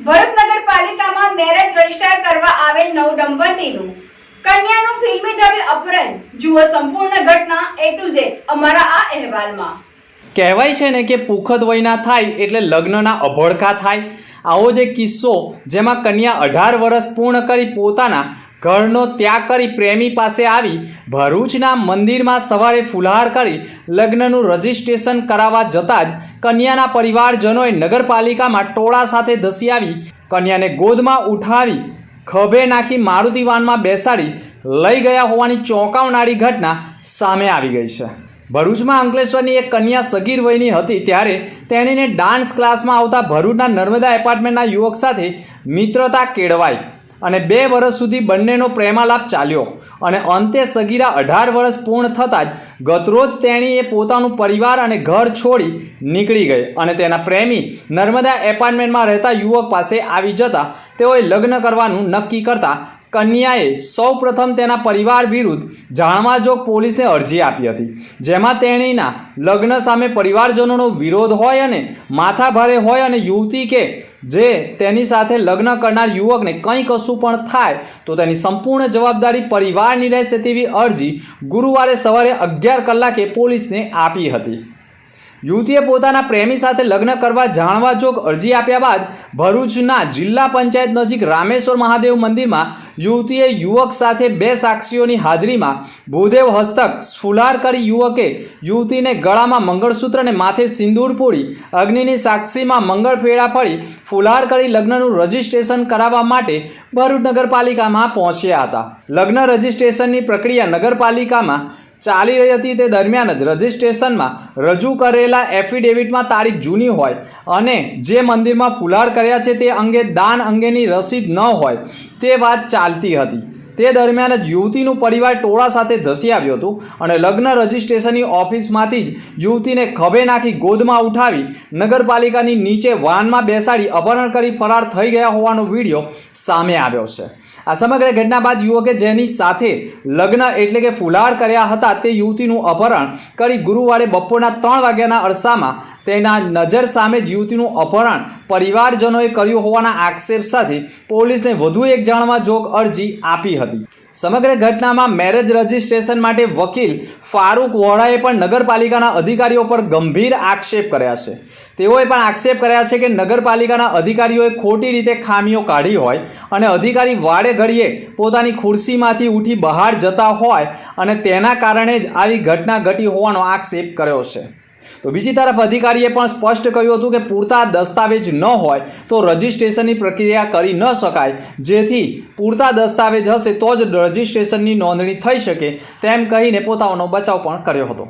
ભરત નગરપાલિકામાં marriage register કરવા આવેલ નવ દંપતીનું કન્યાનું ફિલ્મી ઢબે અપહરણ, જુઓ સંપૂર્ણ ઘટના એ ટુ ઝેડ અમારા આ અહેવાલમાં. કહેવાય છે ને કે પુખત વયના થાય એટલે લગ્નના અભડકા થાય. આવો જ કિસ્સો જેમાં કન્યા અઢાર વર્ષ પૂર્ણ કરી પોતાના ઘરનો ત્યાગ કરી પ્રેમી પાસે આવી ભરૂચના મંદિરમાં સવારે ફુલહાર કરી લગ્નનું રજિસ્ટ્રેશન કરાવવા જતાં જ કન્યાના પરિવારજનોએ નગરપાલિકામાં ટોળા સાથે ધસી આવી, કન્યાને ગોદમાં ઉઠાવી, ખભે નાખી મારુતિ વાનમાં બેસાડી લઈ ગયા હોવાની ચોંકાવનારી ઘટના સામે આવી ગઈ છે. ભરૂચમાં અંકલેશ્વરની એક કન્યા સગીર વયની હતી ત્યારે તેણીને ડાન્સ ક્લાસમાં આવતા ભરૂચના નર્મદા એપાર્ટમેન્ટના યુવક સાથે મિત્રતા કેળવાઈ. અને બે વર્ષ સુધી બંનેનો પ્રેમાલાપ ચાલ્યો. અને અંતે સગીરા અઢાર વર્ષ પૂર્ણ થતાં જ ગતરોજ તેણીએ પોતાનું પરિવાર અને ઘર છોડી નીકળી ગઈ અને તેના પ્રેમી નર્મદા એપાર્ટમેન્ટમાં રહેતા યુવક પાસે આવી જતા તેઓએ લગ્ન કરવાનું નક્કી કરતા કન્યાએ સૌપ્રથમ તેના પરિવાર વિરુદ્ધ જાણવા જોગ પોલીસને અરજી આપી હતી, જેમાં તેણીના લગ્ન સામે પરિવારજનોનો વિરોધ હોય અને માથાભારે હોય અને યુવતી કે જે તેની સાથે લગ્ન કરનાર યુવકને કંઈ કશું પણ થાય, તો તેની સંપૂર્ણ જવાબદારી પરિવારની રહેશે તેવી અરજી ગુરુવારે સવારે અગિયાર કલાકે પોલીસને આપી હતી. યુવતીએ પોતાના પ્રેમી સાથે લગ્ન કરવા જાણવા જોગ અરજી આપ્યા બાદ ભરૂચના જિલ્લા પંચાયત નજીક રામેશ્વર મહાદેવ મંદિરમાં યુવતીએ યુવક સાથે બે સાક્ષીઓની હાજરીમાં ભૂદેવ હસ્તક સ્ફુલાર કરી યુવકે યુવતીને ગળામાં મંગળસૂત્ર અને માથે સિંદૂર પૂરી, અગ્નિની સાક્ષીમાં મંગળ ફેરા ફળી ફુલાર કરી લગ્નનું રજિસ્ટ્રેશન કરાવવા માટે ભરૂચ નગરપાલિકામાં પહોંચ્યા હતા. લગ્ન રજિસ્ટ્રેશનની પ્રક્રિયા નગરપાલિકામાં ચાલી રહી હતી તે દરમિયાન જ રજિસ્ટ્રેશનમાં રજૂ કરેલા એફિડેવિટમાં તારીખ જૂની હોય અને જે મંદિરમાં ફુલાર કર્યા છે તે અંગે દાન અંગેની રસીદ ન હોય તે વાત ચાલતી હતી. તે દરમિયાન જ યુવતીનું પરિવાર ટોળા સાથે ધસી આવ્યું હતું અને લગ્ન રજિસ્ટ્રેશનની ઓફિસમાંથી જ યુવતીને ખભે નાખી ગોદમાં ઉઠાવી નગરપાલિકાની નીચે વાનમાં બેસાડી અપહરણ કરી ફરાર થઈ ગયા હોવાનો વીડિયો સામે આવ્યો છે. આ સમગ્ર ઘટના બાદ યુવકે જેની સાથે લગ્ન એટલે કે ફુલાર કર્યા હતા તે યુવતીનું અપહરણ કરી ગુરુવારે બપોરના ત્રણ વાગ્યાના અરસામાં તેના નજર સામે જ યુવતીનું અપહરણ પરિવારજનોએ કર્યું હોવાના આક્ષેપ સાથે પોલીસને વધુ એક જાણવા જોગ અરજી આપી હતી. સમગ્ર ઘટનામાં મેરેજ રજિસ્ટ્રેશન માટે વકીલ ફારૂક વોરાએ પણ નગરપાલિકાના અધિકારીઓ પર ગંભીર આક્ષેપ કર્યા છે. તેઓએ પણ આક્ષેપ કર્યા છે કે નગરપાલિકાના અધિકારીઓએ ખોટી રીતે ખામીઓ કાઢી હોય અને અધિકારી વાડે ઘડીએ પોતાની ખુરશીમાંથી ઉઠી બહાર જતા હોય અને તેના કારણે જ આવી ઘટના ઘટી હોવાનો આક્ષેપ કર્યો છે. તો બીજી તરફ અધિકારીએ પણ સ્પષ્ટ કહ્યું હતું કે પૂરતા દસ્તાવેજ ન હોય તો રજિસ્ટ્રેશનની પ્રક્રિયા કરી ન શકાય. જેથી પૂરતા દસ્તાવેજ હશે તો જ રજિસ્ટ્રેશનની નોંધણી થઈ શકે તેમ કહીને પોતાનો બચાવ પણ કર્યો હતો.